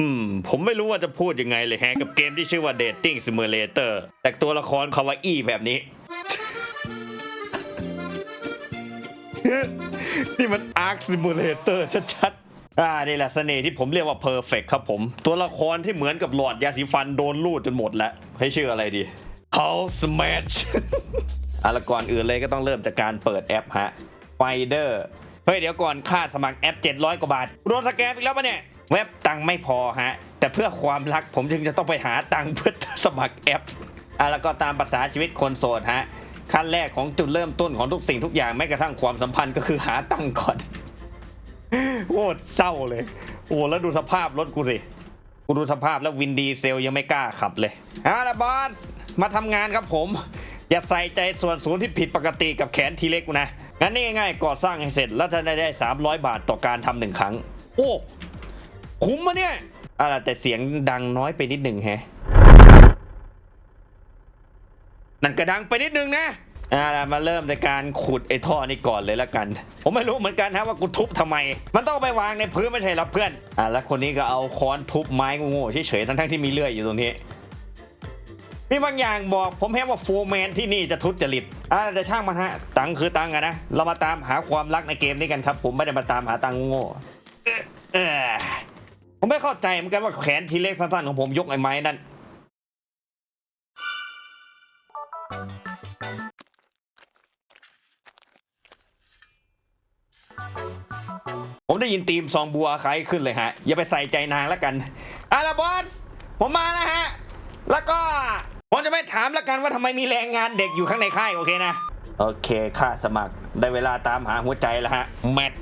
อืม ผมไม่รู้ว่าจะพูดยังไงเลยแฮะกับเกมที่ชื่อว่า Dating Simulator แต่ตัวละครคาวาอี้แบบนี้ นี่มัน Ark Simulator ชัดๆ อ่า นี่แหละเสน่ห์ที่ผมเรียกว่า Perfect ครับผม ตัวละครที่เหมือนกับหลอดยาสีฟันโดนลูดจนหมดแล้ว ให้ชื่ออะไรดี House Smash อะล้วก่อนอื่นเลยก็ต้องเริ่มจากการเปิดแอปฮะ Finder เฮ้ยเดี๋ยวก่อนค่าสมัครแอป 700 กว่าบาทโดนสแกมอีกแล้วปะเนี่ย เว็บตังไม่พอฮะ แต่เพื่อความรักผมจึงจะต้องไปหาตังเพื่อสมัครแอปอะแล้วก็ตามภาษาชีวิตคนโสดฮะ ขั้นแรกของจุดเริ่มต้นของทุกสิ่งทุกอย่างแม้กระทั่งความสัมพันธ์ก็คือหาตังก่อนโคตรเศร้าเลย โอ้แล้วดูสภาพรถกูสิกูดูสภาพแล้ววินดีเซลยังไม่กล้าขับเลยเอาละบอสมาทำงานครับผม อย่าใส่ใจส่วนสูงที่ผิดปกติกับแขนทีเล็กนะงั้นนี่ง่ายๆก่อสร้างให้เสร็จแล้วจะได้ได้300 บาทต่อการทำหนึ่งครั้ง โอ้ คุ้มมะเนี่ยอะไรแต่เสียงดังน้อยไปนิดหนึ่งแฮะนั่นก็ดังไปนิดนึงนะอ่าล่ะมาเริ่มในการขุดไอ้ท่อนี่ก่อนเลยละกัน ผมไม่รู้เหมือนกันฮะว่ากูทุบทำไม มันต้องเอาไปวางในพื้นไม่ใช่เหรอเพื่อน อ่าแล้วคนนี้ก็เอาค้อนทุบไม้โง่ๆเฉยๆทั้งๆที่มีเลื่อยอยู่ตรงนี้ มีบางอย่างบอกผมแค่ว่าโฟร์แมนที่นี่จะทุจริต อ่าแต่ช่างมันฮะ ตังค์คือตังค์อะนะ เรามาตามหาความรักในเกมนี้กันครับ ผมไม่ได้มาตามหาตังค์โง่ๆเอ่อเออ ผมไม่เข้าใจเหมือนกันว่าแขนทีเล็กสั้นๆของผมยกไอ้ไม้นั่นผมได้ยินตีมซองบัวคล้ายขึ้นเลยฮะ อย่าไปใส่ใจนางแล้วกันอาละบอส ผมมาแล้วฮะ แล้วก็ ผมจะไม่ถามแล้วกันว่าทำไมมีแรงงานเด็กอยู่ข้างในค่าย โอเคนะ โอเคค่าสมัครได้เวลาตามหาหัวใจแล้วฮะ แมท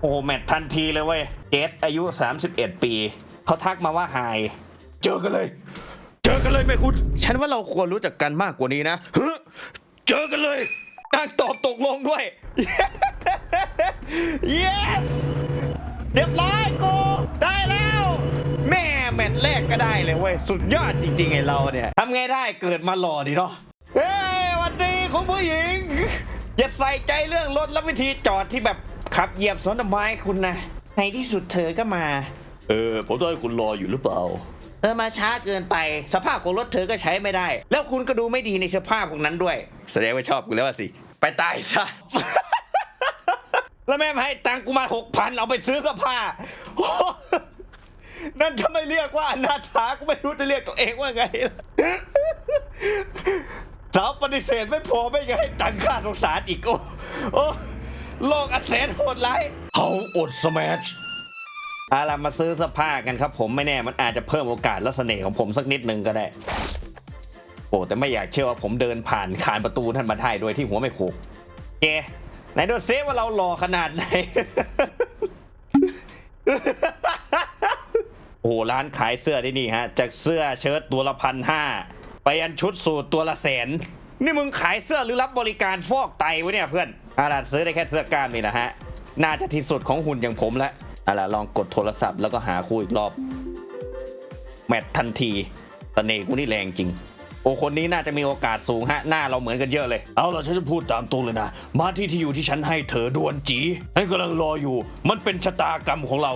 โอ้แมททันทีเลยเว้ย เจสอายุ 31 ปี เขาทักมาว่าไฮเจอกันเลย เจอกันเลยแม่คุณ ฉันว่าเราควรรู้จักกันมากกว่านี้นะเฮ้อเจอกันเลยนางตอบตกลงด้วย yes เรียบร้อยกูได้แล้ว แม่แมตช์แรกก็ได้เลยเว้ย สุดยอดจริงๆไอ้เราเนี่ยทำไงได้เกิดมาหล่อดีเนาะเฮ้ยหวันดีคุณผู้หญิง อย่าใส่ใจเรื่องรถและวิธีจอดที่แบบขับเหยียบสวนดอกไม้คุณนะ ในที่สุดเธอก็มา เออ ผมต้องให้คุณรออยู่หรือเปล่าเออมาช้าเกินไป สภาพของรถเธอก็ใช้ไม่ได้ แล้วคุณก็ดูไม่ดีในสภาพของนั้นด้วย แสดงว่าชอบกูแล้วอะสิ ไปตายซะ แล้วแม่มาให้ตังค์กูมาหกพันเอาไปซื้อเสื้อผ้าโอ้นั่นจะไม่เรียกว่าอนาถากูไม่รู้จะเรียกตัวเองว่าไงล่ะ สาวปฏิเสธไม่พอไม่ยังให้ตังค่าสงสารอีกโอ้โอ้ โลกอันแสนโหดร้ายเขาอดสมัชอาล่ะมาซื้อเสื้อผ้ากันครับผมไม่แน่มันอาจจะเพิ่มโอกาสและเสน่ห์ของผมสักนิดนึงก็ได้ โอ้แต่ไม่อยากเชื่อว่าผมเดินผ่านคานประตูท่านมาได้โดยที่หัวไม่โขกเกไหนดูเซฟว่าเราหล่อขนาดไหน โอ้ร้านขายเสื้อที่นี่ฮะ จากเสื้อเชิ้ตตัวละพันห้าไปยันชุดสูทตัวละแสน นี่มึงขายเสื้อหรือรับบริการฟอกไตวะเนี่ยเพื่อน อาล่ะซื้อได้แค่เสื้อกล้ามนี่นะฮะ น่าจะที่สุดของหุ่นอย่างผมแล้วอาล่ะลองกดโทรศัพท์แล้วก็หาคู่อีกรอบ แมททันทีตเสน่ห์กูนี่แรงจริง โอ้คนนี้น่าจะมีโอกาสสูงฮะ หน้าเราเหมือนกันเยอะเลย เอาล่ะฉันจะพูดตามตรงเลยนะ มาที่ที่อยู่ที่ฉันให้เธอด่วนจีฉันกำลังรออยู่ มันเป็นชะตากรรมของเรา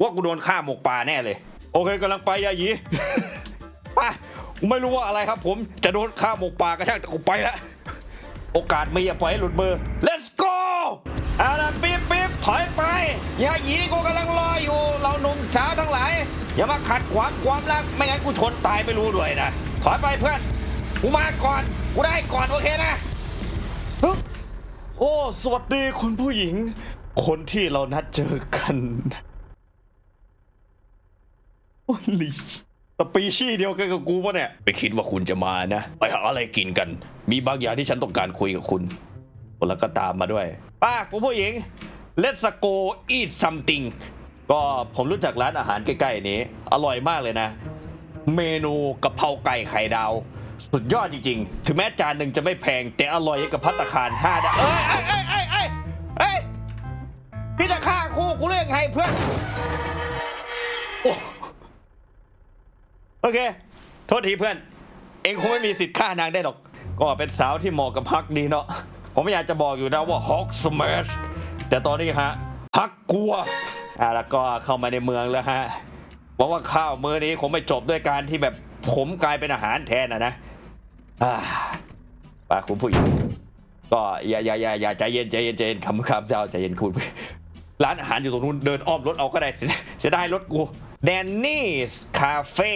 ว่ากูโดนฆ่าหมกป่าแน่เลย โอเคกำลังไปยายี ไม่รู้ว่าอะไรครับผมจะโดนฆ่าหมกป่าก็ช่างแต่กูไปแล้วโอกาสไม่อย่าปล่อยให้หลุดมือ let's go เอาล่ะปี๊บปี๊บถอยไป อย่าหยีกูกำลังรออยู่ เราหนุ่มสาวทั้งหลาย อย่ามาขัดขวางความรัก ไม่งั้นกูชนตายไม่รู้ด้วยนะ ถอยไปเพื่อน กูมาก่อน กูได้ก่อนโอเคนะโอ้ สวัสดีคุณผู้หญิง คนที่เรานัดเจอกัน โอ้ลี สปีชีส์เดียวกันกับกูปะเนี่ยไม่คิดว่าคุณจะมานะ ไปหาอะไรกินกัน มีบางอย่างที่ฉันต้องการคุยกับคุณ แล้วก็ตามมาด้วย ป้าคุณผู้หญิง Let's go eat something ก็ผมรู้จักร้านอาหารใกล้ๆนี้ อร่อยมากเลยนะ เมนูกะเพราไก่ไข่ดาว สุดยอดจริงๆ ถึงแม้จานหนึ่งจะไม่แพง แต่อร่อยกับพัตตาคารห้าดาวเอ้ยเอ้ยเอ้ยเอ้ยเอ้ยเอ้ยพี่จะฆ่าคู่กูเรื่องไงเพื่อนโอ้โอเค โทษทีเพื่อน เองคงไม่มีสิทธิ์ฆ่านางได้หรอก ก็เป็นสาวที่เหมาะกับพักดีเนาะ ผมอยากจะบอกอยู่นะว่าฮอกสมัชแต่ตอนนี้ฮะพักกลัว อะแล้วก็เข้ามาในเมืองแล้วฮะบอกว่าข้าวมื้อนี้คงไม่จบด้วยการที่แบบผมกลายเป็นอาหารแทนนะนะอ่าป่าคุณผู้หญิงก็อย่าอย่าอย่าอย่าใจเย็นใจเย็นใจเย็นคำคำเจ้าใจเย็นคุณร้านอาหารอยู่ตรงนู้นเดินอ้อมรถเอาก็ได้เสียเสียดายรถกู แดนนี่คาเฟ่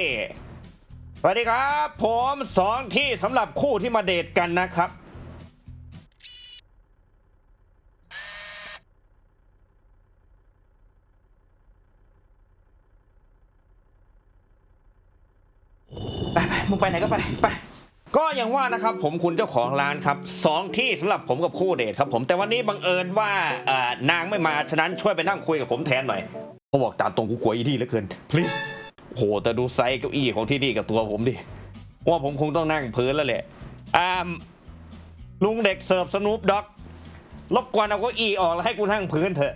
สวัสดีครับ ผมสองที่สำหรับคู่ที่มาเดทกันนะครับ ไปไปมึงไปไหนก็ไปไป ก็อย่างว่านะครับผมคุณเจ้าของร้านครับสองที่สำหรับผมกับคู่เดทครับผมแต่วันนี้บังเอิญว่าเอ่อนางไม่มาฉะนั้นช่วยไปนั่งคุยกับผมแทนหน่อย เขาบอกตามตรงกูกลัวอีที่เหลือเกิน please โหแต่ดูไซส์เก้าอี้ของที่นี่กับตัวผมดิว่าผมคงต้องนั่งพื้นแล้วแหละอ่ามลุงเด็กเสิร์ฟสนูปด็อกรบกวนเอาเก้าอี้ออกแล้วให้กูนั่งพื้นเถอะ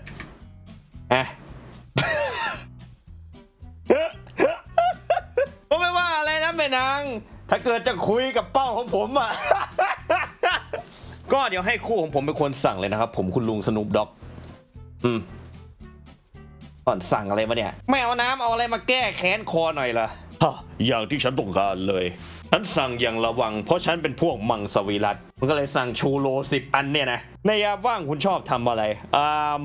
อะก็ไม่ว่าอะไรนะแม่นาง ถ้าเกิดจะคุยกับเป้าของผมอะ ก็เดี๋ยวให้คู่ของผมเป็นคนสั่งเลยนะครับ ผมคุณลุงสนุปด็อก อืม ก่อนสั่งอะไรมาเนี่ย ไม่เอาน้ำเอาอะไรมาแก้แค้นคอหน่อยล่ะฮะอย่างที่ฉันต้องการเลย ฉันสั่งอย่างระวัง เพราะฉันเป็นพวกมังสวิรัตมันก็เลยสั่งชูโรสิบอันเนี่ยนะ ในยามว่างคุณชอบทำอะไรอ่า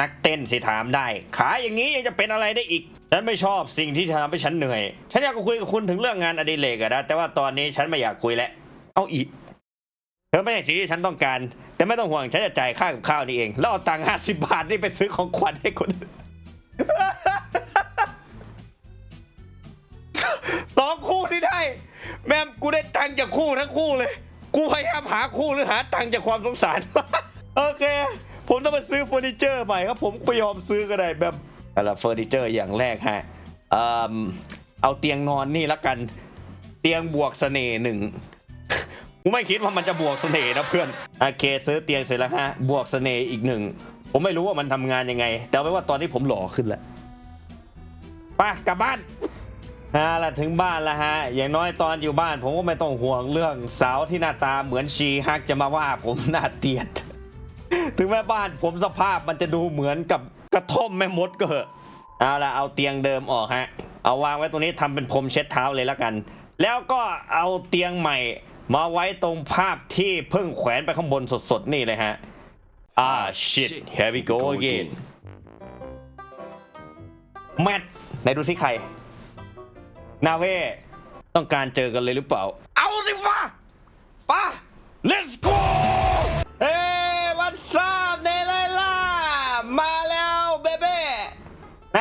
นักเต้นสิถามได้ ขาอย่างนี้ยังจะเป็นอะไรได้อีก ฉันไม่ชอบสิ่งที่ทำให้ฉันเหนื่อย ฉันอยากจะคุยกับคุณถึงเรื่องงานอดิเรกอะนะ แต่ว่าตอนนี้ฉันไม่อยากคุยแล้ว เอาอีก เธอไม่ใช่สิ่งที่ฉันต้องการ แต่ไม่ต้องห่วง ฉันจะจ่ายค่ากับข้าวนี่เอง แล้วเอาตังค์ห้าสิบบาทนี่ไปซื้อของขวัญให้คนอื่น สองคู่ที่ได้ แม่มกูได้ตังค์จากคู่ทั้งคู่เลย กูพยายามหาคู่หรือหาตังค์จากความสงสาร โอเค ผมต้องไปซื้อเฟอร์นิเจอร์ใหม่ครับ ผมไปยอมซื้อก็ได้แบบอะไรเฟอร์นิเจอร์อย่างแรกฮะเอิ่มเอาเตียงนอนนี่ละกัน เตียงบวกเสน่ห์หนึ่งกูไม่คิดว่ามันจะบวกเสน่ห์นะเพื่อน โอเค ซื้อเตียงเสร็จแล้วฮะ บวกเสน่ห์อีกหนึ่ง ผมไม่รู้ว่ามันทำงานยังไง แต่เอาไว้ว่าตอนนี้ผมหล่อขึ้นแล้วไปกลับบ้านฮะละถึงบ้านแล้วฮะ อย่างน้อยตอนอยู่บ้าน ผมก็ไม่ต้องห่วงเรื่องสาวที่หน้าตาเหมือนชีฮักจะมาว่าผมหน้าเตียด ถึงแม้บ้านผมสภาพมันจะดูเหมือนกับกระท่อมแม่มดก็เหอะเอาละเอาเตียงเดิมออกฮะ เอาวางไว้ตรงนี้ทำเป็นพรมเช็ดเท้าเลยล้วกัน แล้วก็เอาเตียงใหม่ มาไว้ตรงภาพที่เพิ่งแขวนไปข้างบนสดๆนี่เลยฮะ อ่า shit here we go again แมทไหนดูสิใคร นาเว่ต้องการเจอกันเลยหรือเปล่า เอาสิวะปะ let's go เฮ้วันซาบเนไลล่า มาแล้วเบเบ้ไหน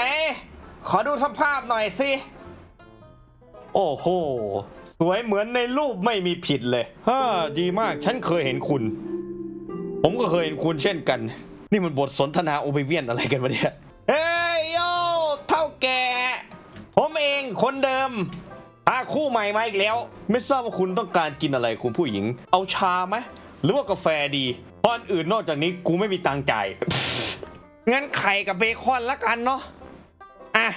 ขอดูสภาพหน่อยสิ โอ้โห สวยเหมือนในรูปไม่มีผิดเลยฮ่าดีมากฉันเคยเห็นคุณ ผมก็เคยเห็นคุณเช่นกัน นี่มันบทสนทนาโอเบเวียนอะไรกันวะเนี่ย เฮ้ยโยเท่าแก่ผมเองคนเดิมหาคู่ใหม่มาอีกแล้ว ไม่ทราบว่าคุณต้องการกินอะไรคุณผู้หญิง เอาชาไหมหรือว่ากาแฟดีพราะอันอื่นนอกจากนี้กูไม่มีตังค์จ่ายงั้นไข่กับเบคอนละกันเนาะอะ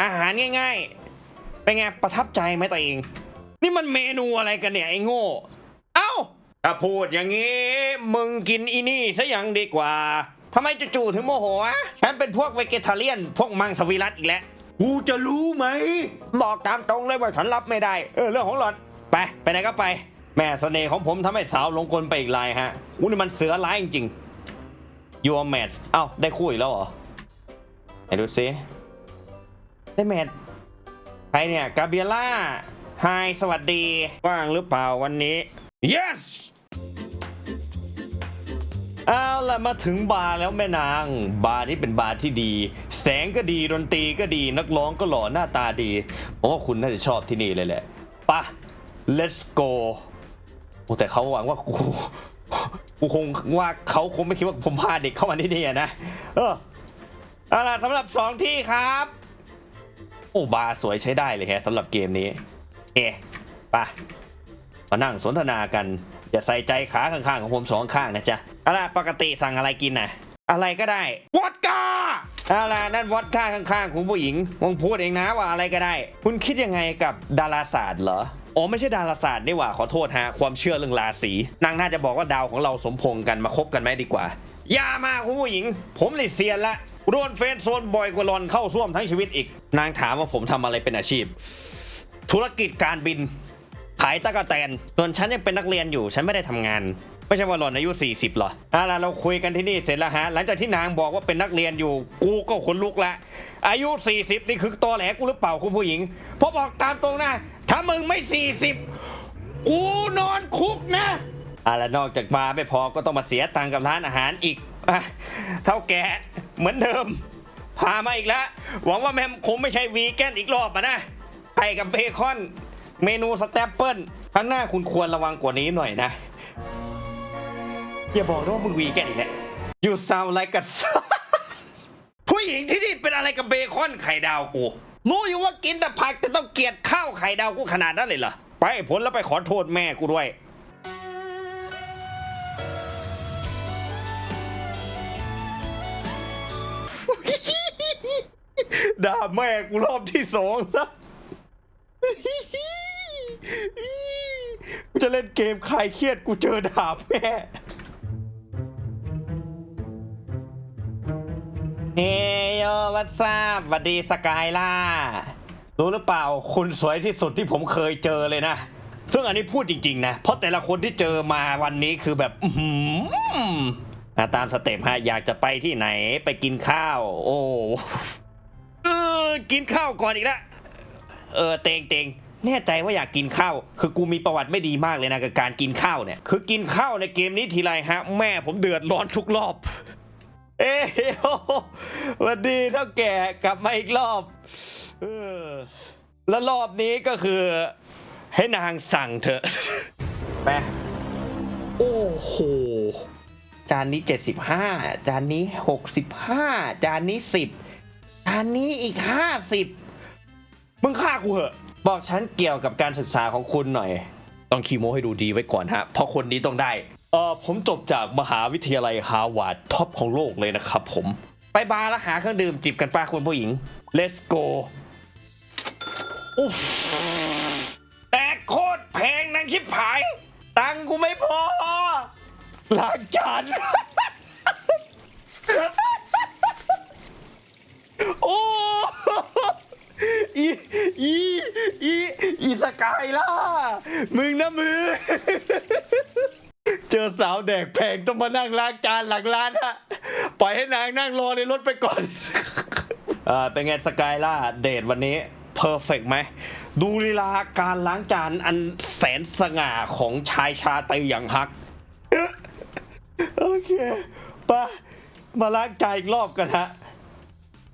อาหารง่ายๆเป็นไงประทับใจไหมตัวเอง นี่มันเมนูอะไรกันเนี่ยไอ้โง่ ถ้าพูดอย่างนี้ มึงกินอีนี่ซะยังดีกว่าทำไมจู่ๆถึงโมโหวะฉันเป็นพวกเวเกทาเลียน พวกมังสวิรัตอีกแล้ว กูจะรู้ไหม บอกตามตรงเลยว่าฉันรับไม่ได้ เออเรื่องของหล่อน ไป ไปไหนก็ไป แม่เสน่ห์ของผมทำให้สาวหลงกลไปอีกลายฮะคุณนี่มันเสือร้ายจริงๆ Your match เอ้าได้คู่อีกแล้วเหรอไหนดูซิได้แมทใครเนี่ย กาเบียล่าไฮสวัสดี ว่างหรือเปล่าวันนี้ yes เอาล่ะมาถึงบาร์แล้วแม่นาง บาร์ที่เป็นบาร์ที่ดี แสงก็ดีดนตรีก็ดีนักร้องก็หล่อหน้าตาดีผมว่าคุณน่าจะชอบที่นี่เลยแหละปะ let's go โอ้แต่เขาหวังว่ากูกูคงว่าเขาคงไม่คิดว่าผมพาเด็กเข้ามาที่นี่นะ เออเอาล่ะสำหรับสองที่ครับ โอ้บาร์สวยใช้ได้เลยแฮะสำหรับเกมนี้เอะปะมานั่งสนทนากัน อย่าใส่ใจขาข้างๆของผมสองข้างนะจ๊ะเอาล่ะปกติสั่งอะไรกินน่ะ อะไรก็ได้วอดก้าเอาล่ะนั่นวอดก้าข้างๆคุณผู้หญิงมงพูดเองนะว่าอะไรก็ได้ คุณคิดยังไงกับดาราศาสตร์เหรออ๋อไม่ใช่ดาราศาสตร์นี่หว่าขอโทษฮะความเชื่อเรื่องราศีนางน่าจะบอกว่าดาวของเราสมพงกันมาคบกันไหมดีกว่าอย่ามาคุณผู้หญิง ผมเลยเซียนละรวนเฟซโซนบ่อยกว่าลอนเข้าซ่วมทั้งชีวิตอีก นางถามว่าผมทำอะไรเป็นอาชีพ ธุรกิจการบิน ขายตะกแตนส่วนฉันยังเป็นนักเรียนอยู่ฉันไม่ได้ทำงาน ไม่ใช่ว่าหล่อนอายุ 40หรอเอาล่ะเราคุยกันที่นี่เสร็จแล้วฮะหลังจากที่นางบอกว่าเป็นนักเรียนอยู่ กูก็ขนลุกละอายุ 40 นี่คือตอแหลกูหรือเปล่าคุณผู้หญิงเพราะบอกตามตรงนะถ้ามึงไม่ 40 กูนอนคุกนะอะแล้วนอกจากมาไม่พอก็ต้องมาเสียตังค์กับร้านอาหารอีกอะเท่าแก่เหมือนเดิม พามาอีกแล้ว หวังว่าแมมคงไม่ใช่วีแกนอีกรอบอะนะไก่กับเบคอน เมนูสแตปเปิลครั้งหน้าคุณควรระวังกว่านี้หน่อยนะ อย่าบอกนะว่ามึงวีแกนอีกแล้ว You sound like a ผู้หญิงที่นี่เป็นอะไรกับเบคอนไข่ดาวกู รู้อยู่ว่ากินแต่ผักแต่ต้องเกลียดข้าวไข่ดาวกูขนาดนั้นเลยเหรอ ไปผลแล้วไปขอโทษแม่กูด้วยด่าแม่กูรอบที่สองแล้วกู จะเล่นเกมคลายเครียดกูเจอด่าแม่เฮโยวัสซาบวัสดีสกายล่า รู้หรือเปล่าคุณสวยที่สุดที่ผมเคยเจอเลยนะ ซึ่งอันนี้พูดจริง ๆ นะ เพราะแต่ละคนที่เจอมาวันนี้คือแบบ อื้อหืออะตามสเต็ปฮะ อยากจะไปที่ไหนไปกินข้าว โอ้เออกินข้าวก่อนอีกแล้วเออ เตงเตง แน่ใจว่าอยากกินข้าว คือกูมีประวัติไม่ดีมากเลยนะกับการกินข้าวเนี่ย คือกินข้าวในเกมนี้ทีไรฮะ แม่ผมเดือดร้อนทุกรอบ เอ้โหสวัสดีเท่าแก่กลับมาอีกรอบออแล้วรอบนี้ก็คือ ให้นางสั่งเถอะไปโอ้โห จานนี้ 75 จานนี้ 65 จานนี้ 10 จานนี้อีก 50 มึงฆ่ากูเหอะ บอกฉันเกี่ยวกับการศึกษาของคุณหน่อย ต้องคีโมให้ดูดีไว้ก่อนฮะ เพราะคนนี้ต้องได้เออผมจบจากมหาวิทยาลัยฮาร์วาร์ดท็อปของโลกเลยนะครับผม ไปบาร์แล้วหาเครื่องดื่มจิบกันป้าคุณผู้หญิง let's go อุ๊แต่โคตรแพงนางชิบหาย ตังค์กูไม่พอล้างจาน โอ้ อี อี อี อีส กายล่ะ มึงนะมึงเจอสาวแดกแพงต้องมานั่งล้างจานหลังร้านฮะ ปล่อยให้นางนั่งรอในรถไปก่อนอ่าเป็นไงสกายล่าเดทวันนี้เพอร์เฟกไหม ดูลีลาการล้างจานอันแสนสง่าของชายชาตรีอย่างฮัก โอเคไปมาล้างจานอีกรอบกันฮะ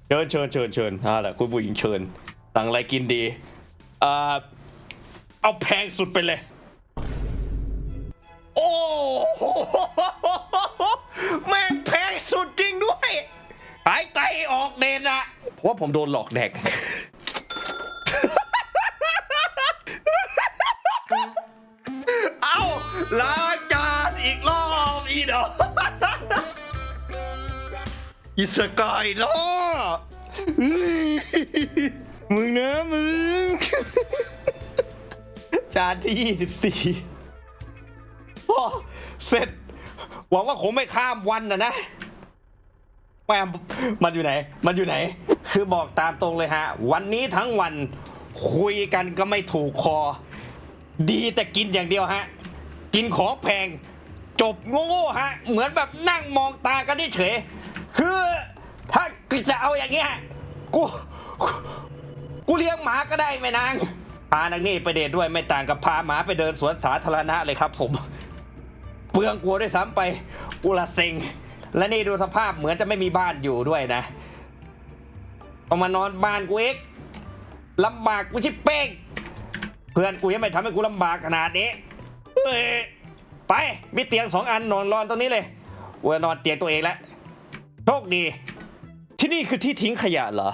เชิญเชิญเชิญเชิญอ่าแหละคุณผู้หญิงเชิญสั่งอะไรกินดี อ่า เอาแพงสุดไปเลย โอ้โหแม่งแพงสุดจริงด้วยหายใจออกเด่นอะเพราะว่าผมโดนหลอกแดก เอาล้างจานอีกรอบอีดอกอิสกายล่อเฮ้ยมึงนะมึง จานที่24เสร็จ หวังว่าคงไม่ข้ามวันนะนะแม่มันอยู่ไหน มันอยู่ไหน คือบอกตามตรงเลยฮะ วันนี้ทั้งวัน คุยกันก็ไม่ถูกคอ ดีแต่กินอย่างเดียวฮะ กินของแพง จบโง่ๆฮะ เหมือนแบบนั่งมองตากันเฉย คือถ้าจะเอาอย่างเงี้ยกู กูเลี้ยงหมาก็ได้แม่นางานางนี่ไปเดทด้วยไม่ต่างกับพาหมาไปเดินสวนสาธารณะเลยครับ ผมเปลืองกลัวด้วยซ้ำไปอุละเซงและนี่ดูสภาพเหมือนจะไม่มีบ้านอยู่ด้วยนะต้องมานอนบ้านกูเอกลำบากกูชิบเป้งเพื่อนกูยังไม่ทำให้กูลำบากขนาดนี้เฮ้ยไปมีเตียงสองอันนอนรอนตรงนี้เลยกูจะนอนเตียงตัวเองแล้วโชคดี ที่นี่คือที่ทิ้งขยะเหรอ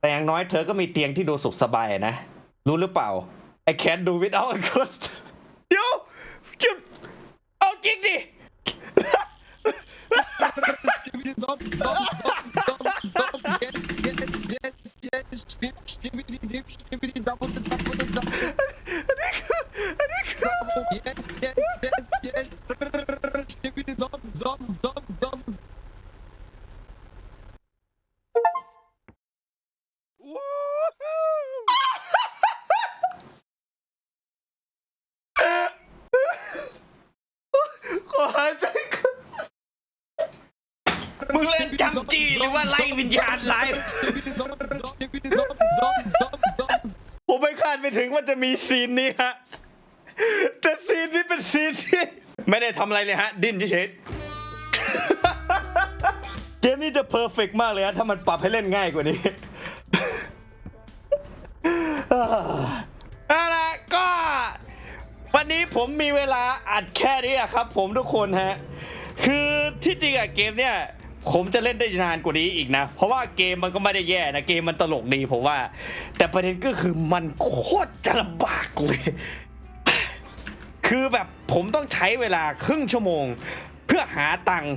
แต่อย่างน้อยเธอก็มีเตียงที่ดูสุขสบายนะ รู้หรือเปล่า I can't do without a ghost เดี๋ยวเก็บเอาจริงดิ Dop, dop, dop, dop, dop, yes, yes, yes, yes, จี้หรือว่าไล่วิญญาณไล่ผมไม่คาดไปถึงว่าจะมีซีนนี้ฮะ แต่ซีนนี้เป็นซีนที่ ไม่ได้ทำอะไรเลยฮะ ดิ้นเฉยๆเกมนี้จะเพอร์เฟกมากเลยฮะ ถ้ามันปรับให้เล่นง่ายกว่านี้เอาละก็ วันนี้ผมมีเวลาอัดแค่นี้อะครับ ผมทุกคนฮะ คือที่จริงอะเกมเนี่ย ผมจะเล่นได้นานกว่านี้อีกนะ เพราะว่าเกมมันก็ไม่ได้แย่นะ เกมมันตลกดีผมว่า แต่ประเด็นก็คือมันโคตรจะลำบากเลย คือแบบผมต้องใช้เวลาครึ่งชั่วโมง เพื่อหาตังค์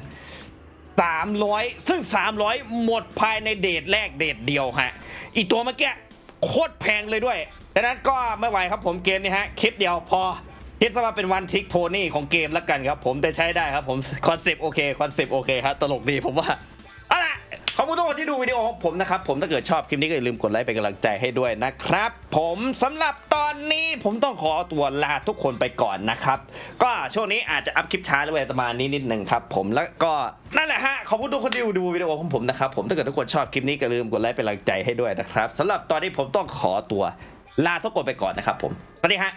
300 ซึ่ง 300 หมดภายในเดทแรกเดทเดียวฮะ อีตัวเมื่อกี้โคตรแพงเลยด้วยดังนั้นก็ไม่ไหวครับผมเกมนี้ฮะ คลิปเดียวพอ คิดซะว่าเป็นวันทิกโพนี่ของเกมแล้วกันครับ ผมแต่ใช้ได้ครับผมคอนเซปต์โอเคคอนเซปต์โอเคครับตลกดีผมว่าเอาล่ะขอบคุณทุกคนที่ดูวิดีโอของผมนะครับ ผมถ้าเกิดชอบคลิปนี้ก็อย่าลืมกดไลค์เป็นกำลังใจให้ด้วยนะครับ ผมสำหรับตอนนี้ผมต้องขอตัวลาทุกคนไปก่อนนะครับ ก็ช่วงนี้อาจจะอัพคลิปช้าด้วยประมาณนี้นิดหนึ่งครับผมแล้วก็นั่นแหละฮะขอบคุณทุกคนที่ดูวิดีโอของผมนะครับผมถ้าเกิดทุกคนชอบคลิปนี้ก็อย่าลืมกดไลค์เป็นกำลังใจให้ด้วยนะครับสำหรับตอนนี้ผมต้องขอตัวลาทุกคนไปก่อนนะครับผมสวัสดีฮะ